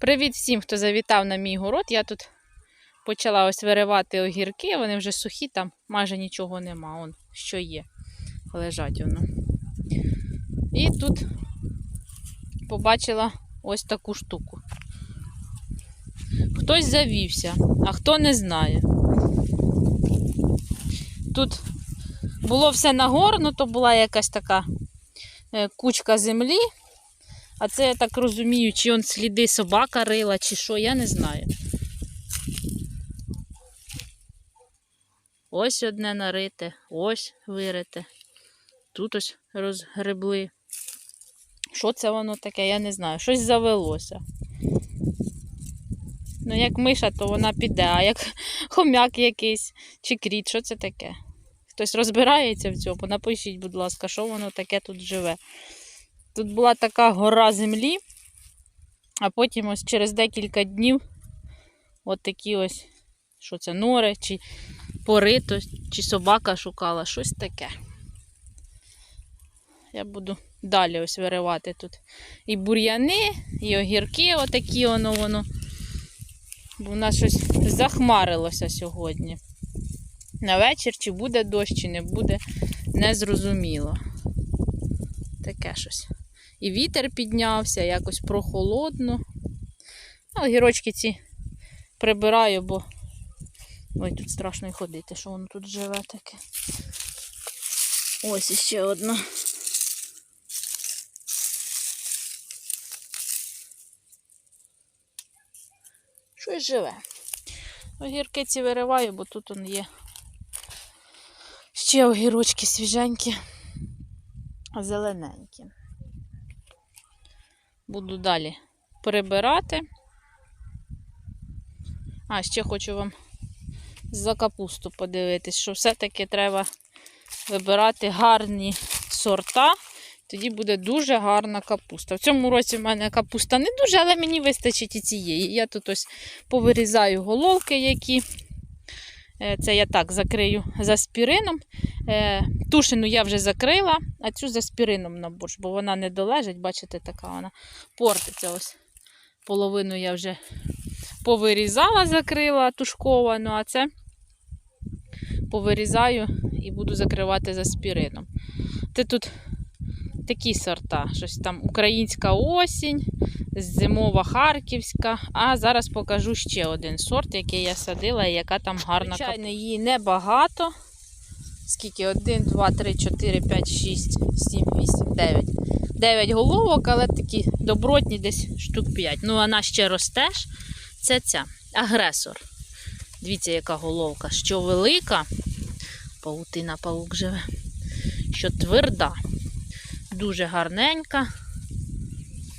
Привіт всім, хто завітав на мій город. Я тут почала ось виривати огірки, вони вже сухі, там майже нічого нема. Он що є. Лежать воно. І тут побачила ось таку штуку. Хтось завівся, а хто не знає. Тут було все нагорно, то була якась така е, кучка землі. А це я так розумію, чи он сліди собака рила, чи що, я не знаю. Ось одне нарите, ось вирите. Тут ось розгребли. Що це воно таке, я не знаю. Щось завелося. Ну, як миша, то вона піде, а як хомяк якийсь чи кріт, що це таке? Хтось розбирається в цьому, напишіть, будь ласка, що воно таке тут живе. Тут була така гора землі, а потім ось через декілька днів от такі ось, що це, нори, чи порито, чи собака шукала, щось таке. Я буду далі ось виривати тут і бур'яни, і огірки, отакі воно воно. Бо в нас щось захмарилося сьогодні. На вечір, чи буде дощ, чи не буде, незрозуміло. Таке щось. І вітер піднявся, якось прохолодно. А огірочки ці прибираю, бо ой, тут страшно й ходити, що воно тут живе таке. Ось іще одна. Щось живе. Огірки ці вириваю, бо тут он є ще огірочки свіженькі, зелененькі. Буду далі прибирати. А, ще хочу вам за капусту подивитись, що все-таки треба вибирати гарні сорта. Тоді буде дуже гарна капуста. В цьому році в мене капуста не дуже, але мені вистачить і цієї. Я тут ось повирізаю головки, які. Е, Це я так закрию за спірином. Тушину я вже закрила, а цю за спірином на борщ, бо вона не долежить, бачите, така вона портиться. ось. Половину я вже повирізала, закрила тушковану, а це повирізаю і буду закривати за спірином. Це тут такі сорта, щось там українська осінь, зимова харківська. А зараз покажу ще один сорт, який я садила і яка там гарна Звичайно, її небагато. Скільки? 1, 2, 3, 4, 5, 6, 7, 8, 9. 9 головок, але такі добротні десь штук 5. Ну, вона ще ростеш. Це ця агресор. Дивіться, яка головка, що велика. Паутина паук живе. Що тверда. Дуже гарненька.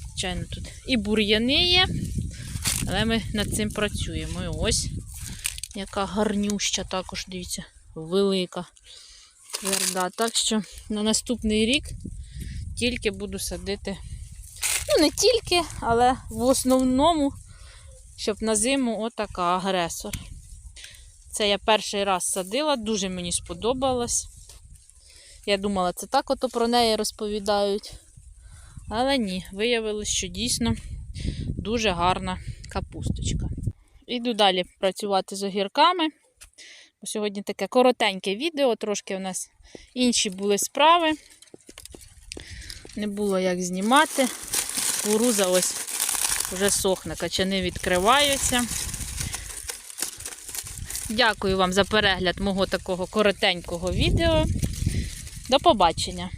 Звичайно, тут і бур'яни є, але ми над цим працюємо. І ось яка гарнюща також, дивіться, велика, тверда. Так що на наступний рік тільки буду садити. Ну, не тільки, але в основному, щоб на зиму отака агресор. Це я перший раз садила, дуже мені сподобалось. Я думала, це так ото про неї розповідають. Але ні, виявилось, що дійсно дуже гарна капусточка. Іду далі працювати з огірками. Сьогодні таке коротеньке відео, трошки у нас інші були справи. Не було як знімати. Куруза ось вже сохне, качани відкриваються. Дякую вам за перегляд мого такого коротенького відео. До побачення!